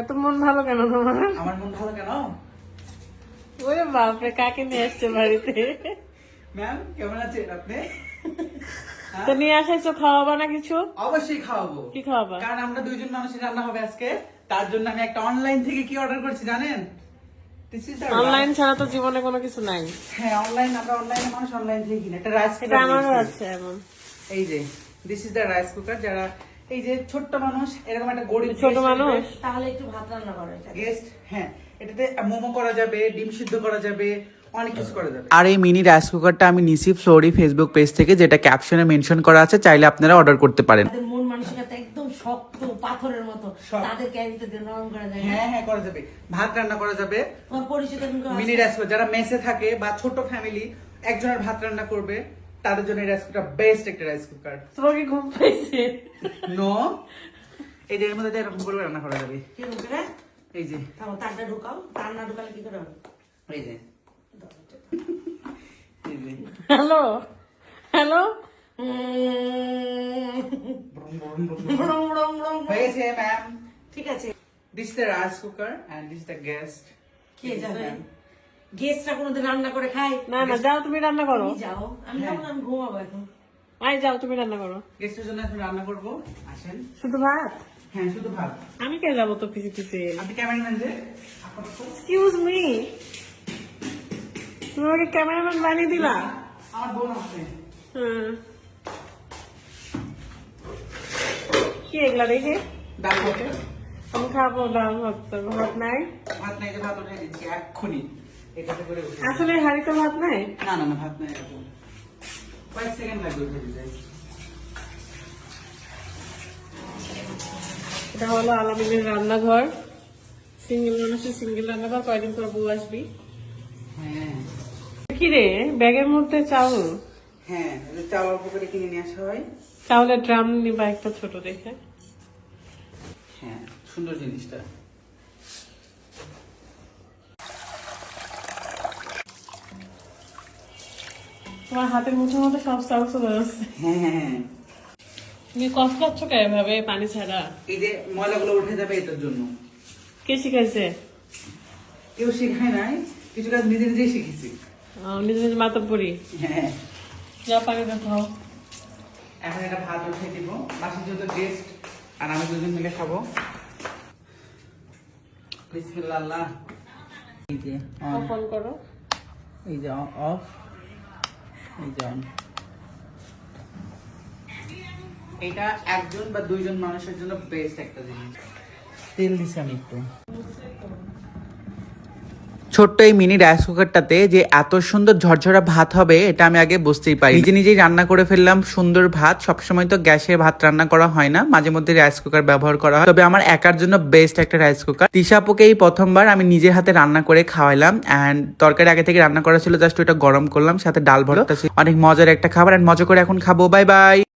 এত মন ভালো কেন তোমার? আমার মন ভালো কেন? ওরে বাপরে কাকে নিয়ে আসছে বাড়িতে? ম্যাম কেমন আছেন আপনি? তো নিয়ে আসাইছো খাওয়াবা না কিছু? অবশ্যই খাওয়াবো। কি খাওয়াবা? কারণ আমরা দুইজন মানুষের রান্না হবে আজকে। তার জন্য আমি একটা অনলাইন থেকে কি অর্ডার করছি জানেন? অনলাইন ছাড়া তো জীবনে কোনো কিছু নাই। হ্যাঁ অনলাইন আমরা অনলাইনে মানুষ অনলাইন থেকে কিনে। একটা রাইস এটা আমারও আছে এমন। এই যে this is the rice cooker যারা এই যে ছোট্ট মানুষ এরকম একটা গরিব ছোট মানুষ? তাহলে একটু ভাত রান্না করো এটা গেস্ট হ্যাঁ এটাতে মোমো করা যাবে ডিম সিদ্ধ করা যাবে অনেক কিছু করা যাবে। আর এই মিনি রাইস কুকারটা আমি নিসি ফ্লোরি ফেসবুক পেজ থেকে যেটা ক্যাপশনে মেনশন করা আছে চাইলে আপনারা অর্ডার করতে পারেন। মন মানসিকতা একদম শক্ত পাথরের মতো। তাদের ক্যারিতে নরম করা যায় হ্যাঁ হ্যাঁ করা যাবে। ভাত রান্না করা যাবে। পরিচিত মিনি রাইস কুকার যারা মেসে থাকে বা ছোট ফ্যামিলি একজনের ভাত রান্না করবে। তাদের জন্য এই রাইস বেস্ট একটা রাইস কুকার তোমার কি ঘুম পাইছে। নো এই যে এর মধ্যে এরকম করে রান্না করা যাবে। করে? এই যে। তারটা ঢুকাও। তার না ঢুকালে কি করে হবে? এই যে। হ্যালো? হ্যালো? ব্রুম, ব্রুম, ব্রুম, ব্রুম। ব্রুম, ব্রুম, ব্রুম। হয়েছে ম্যাম ঠিক আছে। This the rice cooker and this the guest কে জানে গেস্টরা কোনোদিন রান্না করে খায়? না না যাও তুমি রান্না করো। যাও। আমি যাব আমি ঘুমাবো এখন। আই যাও তুমি রান্না করো। গেস্টের জন্য এখন রান্না করব। আসেন। শুধু ভাত? হ্যাঁ শুধু ভাত। আমি কে যাব তো আপনি ক্যামেরাম্যান যে এক্সকিউজ মি তুমি আমাকে ক্যামেরাম্যান বানিয়ে দিলা? আমার বোন আছে। হ্যাঁ কি এগুলা দেখে? ডাল ভাতে। আমি খাব ডাল ভাত ভাত নাই? ভাত নাই যে ভাত উঠে দিচ্ছি এক্ষুনি। এটাতে করে। আসলে হাড়িতে ভাত নাই? না না না ভাত নাই কয়েক সেকেন্ড লাগবে উঠে দিতে এটা হলো আলামিনের রান্নাঘর। সিঙ্গেল মানুষের সিঙ্গেল রান্নাঘর কয়দিন পর বউ আসবি। হ্যাঁ। কি রে ব্যাগের মধ্যে চাউল? হ্যাঁ যে অল্প করে কিনে নিয়ে আসা হয়। চাউলের ড্রাম নিবা একটা ছোট দেখে। হ্যাঁ সুন্দর জিনিসটা। তোমার হাতের মুঠোর মধ্যে সব চাউল চলে যাচ্ছে হ্যাঁ হ্যাঁ হ্যাঁ। তুমি কষ্ট পাচ্ছ কে এভাবে পানি ছাড়া? এই যে ময়লাগুলো উঠে যাবে এটার জন্য। কে শিখাইছে? কেউ শেখায় নাই কিছু কাজ নিজে নিজেই শিখেছি। নিজে নিজে মাথা পড়ি হ্যাঁ। যা পানি দেখাও এখন এটা ভাত উঠে দিব। বাসি যেহেতু গেস্ট আর আমি দুজন মিলে খাব। বিসমিল্লাহ আল্লাহ। এই যে অন করো। এই যে অফ এটা একজন বা দুইজন মানুষের জন্য বেস্ট একটা জিনিস। তেল দিছি আমি একটু। ছোট্ট এই মিনি রাইস কুকারটাতে যে এত সুন্দর ঝরঝরা ভাত হবে, এটা আমি আগে বুঝতেই পারি নিজে নিজেই রান্না করে ফেললাম সুন্দর ভাত। সবসময় তো গ্যাসে ভাত রান্না করা হয় না, মাঝে মধ্যে রাইস কুকার ব্যবহার করা হয়। তবে আমার একার জন্য বেস্ট একটা রাইস কুকার তিশাপুকে এই প্রথমবার আমি নিজের হাতে রান্না করে খাওয়াইলাম অ্যান্ড তরকারি আগে থেকে রান্না করা ছিল জাস্ট ওটা গরম করলাম, সাথে ডাল ছিল। অনেক মজার একটা খাবার অ্যান্ড মজা করে এখন খাব। Bye bye